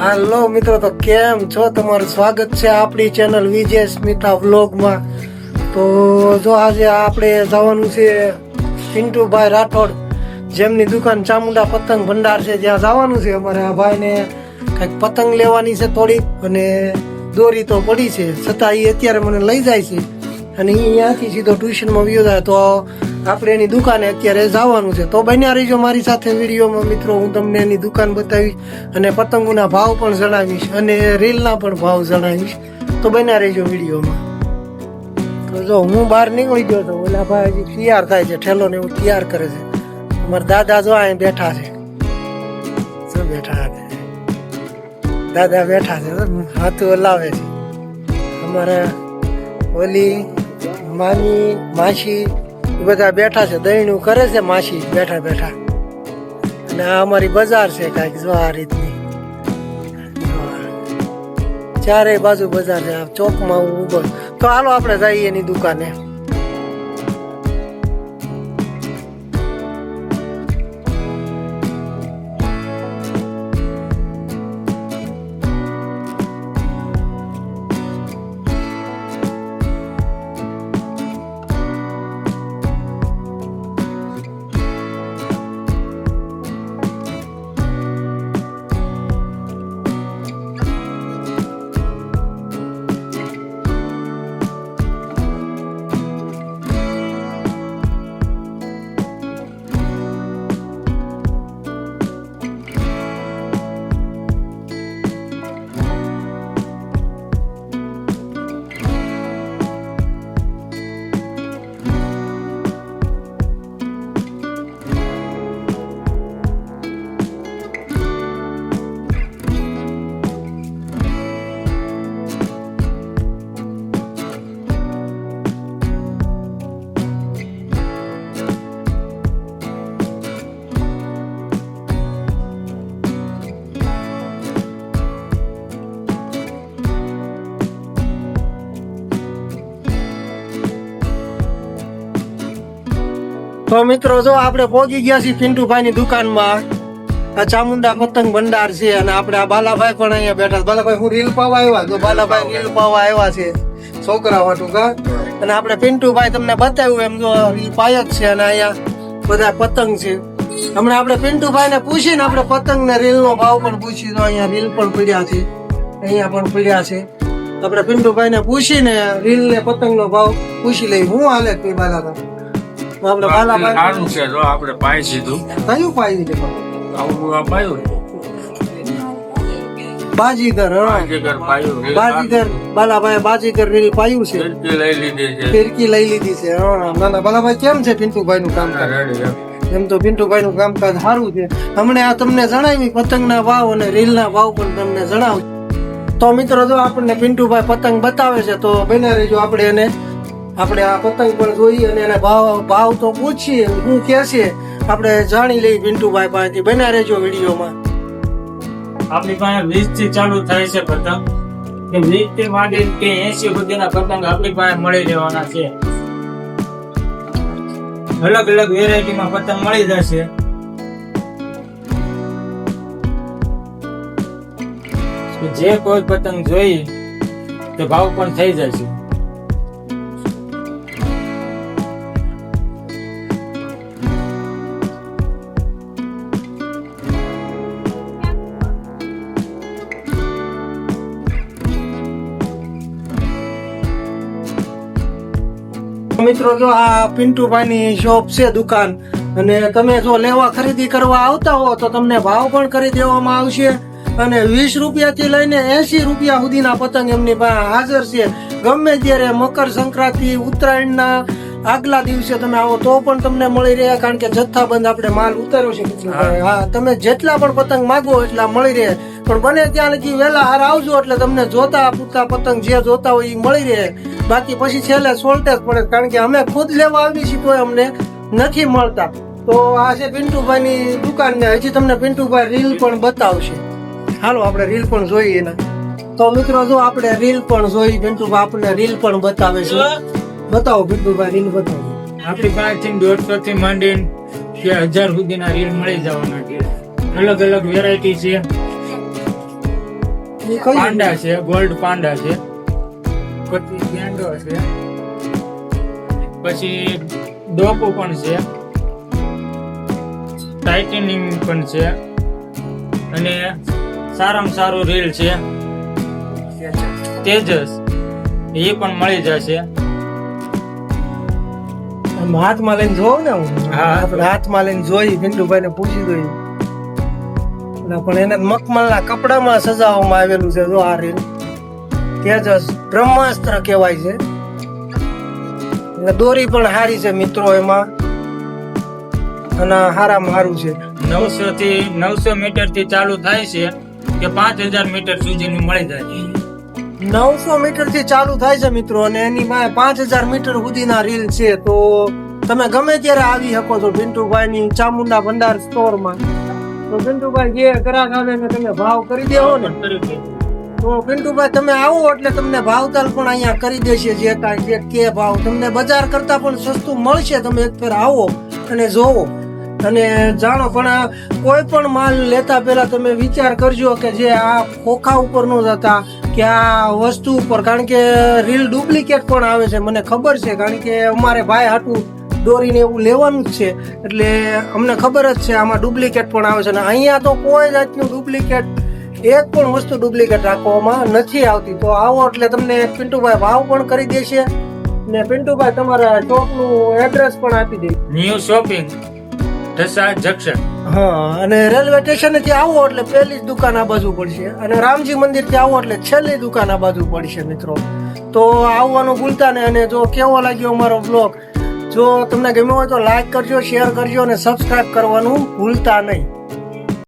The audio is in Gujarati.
હાલો મિત્રો, તો કેમ છો? તમારું સ્વાગત છે આપણી ચેનલ વિજય સ્મિતા વ્લોગમાં. તો જો આજે આપણે જવાનું છે પિન્ટુભાઈ રાઠોડ જેમની દુકાન ચામુંડા પતંગ ભંડાર છે જ્યાં જવાનું છે. અમારે આ ભાઈને કંઈક પતંગ લેવાની છે થોડી અને દોરી તો પડી છે. છતાં એ અત્યારે મને લઈ જાય છે અને એ અહીંયાથી સીધો ટ્યુશનમાં વયો જાય. તો આપણે એની દુકાને અત્યારે જવાનું છે. તો બન્યા રહીજો મારી સાથે વિડીયોમાં, મિત્રો. હું તમને એની દુકાન બતાવીશ અને પતંગોના ભાવ પણ જણાવીશ અને રીલના પણ ભાવ જણાવીશ. તો બન્યા રહીજો વિડીયોમાં. તો જો, હું બહાર નીકળી ગયો તો ઓલા ભાઈ તૈયાર થાય છે, ઠેલો ને એવું તૈયાર કરે છે. અમારા દાદા જો અહીં બેઠા છે. શું બેઠા છે. દાદા બેઠા છે હાથું હલાવે છે. અમારા ઓલી મામી, માસી બધા બેઠા છે, દહીણું કરે છે, માસી બેઠા બેઠા. અને આ અમારી બજાર છે કાંઈક જો રીતની. ચારેય ચારે બાજુ બજાર છે ચોકમાં હું ઊભો. તો હાલો આપણે જઈએ એની દુકાને. તો મિત્રો જો આપણે પહોંચી ગયા છીએ પિન્ટુભાઈની દુકાનમાં આ ચામુંડા પતંગ ભંડાર છે અને આપણે આ બાલાભાઈ પણ અહીંયા બેઠા બાલાભાઈ હું રીલ પાવા આવ્યા? તો બાલાભાઈ રીલ પાવા આવ્યા. છે. છોકરા વાટું કા અને આપણે પિન્ટુભાઈ તમને બતાવ્યું એમ જો રીલ પાય જ છે અને અહીંયા બધા પતંગ છે. હમણાં આપણે પિન્ટુભાઈ ને પૂછીને આપણે પતંગ ને રીલ નો ભાવ પણ પૂછી તો અહીંયા રીલ પણ પડ્યા છે. અહીંયા પણ પડ્યા છે. આપણે પિન્ટુભાઈ ને પૂછીને રીલ ને પતંગ નો ભાવ પૂછી લઈ હું હાલે બાલાભાઈ? આપણે બાલાભાઈ સારું છે જો આપણે પાય સીધું. કયું પાય છે આવું આ પાયું બાજીગર બાજીગર પાયું બાજીગર બાલાભાઈ બાજીગર રીલ પાયું છે. ફિરકી લઈ લીધી છે. ફિરકી લઈ લીધી છે ના ના બાલાભાઈ કેમ છે પિન્ટુભાઈ નું કામ એમ. એમ તો પિન્ટુભાઈ નું કામકાજ સારું છે. હમણે આ તમને જણાવી પતંગના વાવ અને રીલના વાવ પણ તમને જણાવું. તો મિત્રો જો આપણને પિન્ટુભાઈ પતંગ બતાવે છે તો બને રહેજો આપણે એને આપણે આ પતંગ પણ જોઈએ અને એના ભાવ ભાવ તો પૂછીએ, હું કે છે, આપણે જાણી લઈએ પિન્ટુભાઈ પાસેથી. બના રહેજો વિડીયોમાં. આપણી પાસે વીસથી ચાલુ થાય છે પતંગ. કે વીસથી માંડી કે એસી સુધીના પતંગ આપણી પાસે મળી રહેવાના છે. અલગ અલગ વેરાયટીમાં પતંગ મળી જશે. જે કોઈ પતંગ જોઈ તો ભાવ પણ થઈ જશે. મિત્રો જો આ પિન્ટુભાઈની શોપ છે દુકાન અને તમે જો લેવા ખરીદી કરવા આવતા હો તો તમને ભાવ પણ કરી દેવામાં આવશે. અને વીસ રૂપિયાથી લઈને એસી રૂપિયા સુધીના પતંગ એમની પાસે હાજર છે. ગમે ત્યારે મકર સંક્રાંતિ ઉત્તરાયણના આગલા દિવસે તમે આવો તો પણ તમને મળી રહે કારણ કે જથ્થાબંધ આપણે માલ ઉતાર્યો છે હા તમે જેટલા પણ પતંગ માગો એટલા મળી રહે. પણ બને ત્યાં લગી વહેલા હાર આવજો એટલે તમને જોતા પૂતા પતંગ જે જોતા હોય એ મળી રહે. બાકી પછી છેલ્લે સોલ્ટેજ પડે, કારણ કે અમે ખુદ લેવા આવી છીએ તો અમને નથી મળતા. તો આ છે પિન્ટુભાઈની દુકાન ને હજી તમને પિન્ટુભાઈ રીલ પણ બતાવશે. હાલો, આપણે રીલ પણ જોઈએ એના. તો મિત્રો, જો આપણે રીલ પણ જોઈ, પિન્ટુભાઈ આપણને રીલ પણ બતાવે છે. બતાવો પિન્ટુભાઈ, રીલ બતાવો. આપણી પાસેથી દોઢસો થી માંડીને કે હજાર સુધીના રીલ મળી જવાના છે. અલગ અલગ વેરાયટી છે. પાંડા છે ગોલ્ડ પાંડા છે પછી ગેંડો છે પછી ડોકો પણ છે ટાઇટેનિયમ પણ છે અને સારામાં સારું રીલ છે તેજસ એ પણ મળી જશે. હાથમાં લઈને જોઉં ને હું? હાથમાં લઈને જોઈ પિન્ટુભાઈ ને પૂછી જોઈ. ના, પણ એને મખમલના કપડામાં સજાવવામાં આવેલું છે જો આ રીલ. તેજસ બ્રહ્માસ્ત્ર કહેવાય છે. અને દોરી પણ સારી છે મિત્રો એમાં. અને હારામાં હારું છે. નવસો થી નવસો મીટરથી ચાલુ થાય છે કે પાંચ હજાર મીટર સુધીનું મળી જાય. નવસો મીટરથી ચાલુ થાય છે મિત્રો અને એની પાસે પાંચ હજાર મીટર સુધીના રીલ છે. તો તમે ગમે ત્યારે આવી શકો છો પિન્ટુભાઈ ની ચામુંડા ભંડાર સ્ટોરમાં. તો પિન્ટુભાઈ જે ગ્રાહક આવે ને તમે ભાવ કરી દેવો ને. તો પિન્ટુભાઈ તમે આવો એટલે તમને ભાવતાલ પણ અહીંયા કરી દેશે જે કાંઈ જે કે ભાવ. તમને બજાર કરતા પણ સસ્તું મળશે. તમે એક ફેર આવો અને જોવો. અને જાણો પણ કોઈ પણ માલ લેતા પહેલા તમે વિચાર કરજો કે જે આ ખોખા ઉપર નો જતા કે આ વસ્તુ ઉપર. કારણ કે રીલ ડુપ્લિકેટ પણ આવે છે. મને ખબર છે. કારણ કે અમારે ભાઈ હાટું દોરીને એવું લેવાનું જ છે. એટલે અમને ખબર જ છે આમાં ડુપ્લિકેટ પણ આવે છે અને અહીંયા તો કોઈ જાતનું ડુપ્લિકેટ એક પણ વસ્તુ ડુપ્લિકેટ રાખવામાં નથી આવતી. તો આવો એટલે તમને પિન્ટુભાઈ ભાવ પણ કરી દેશે ને પિન્ટુભાઈ તમારા શોપનું એડ્રેસ પણ આપી દે. ન્યુ શોપિંગ ઢસા જંકશન હા અને રેલવે સ્ટેશનથી આવો એટલે પહેલી જ દુકાન આ બાજુ પડશે. અને રામજી મંદિરથી આવો એટલે છેલ્લી દુકાન આ બાજુ પડશે મિત્રો. તો આવવાનું ભૂલતા ને અને જો કેવો લાગ્યો અમારો બ્લોગ જો તમને ગમ્યો હોય તો લાઈક કરજો શેર કરજો અને સબસ્ક્રાઈબ કરવાનું ભૂલતા નહીં.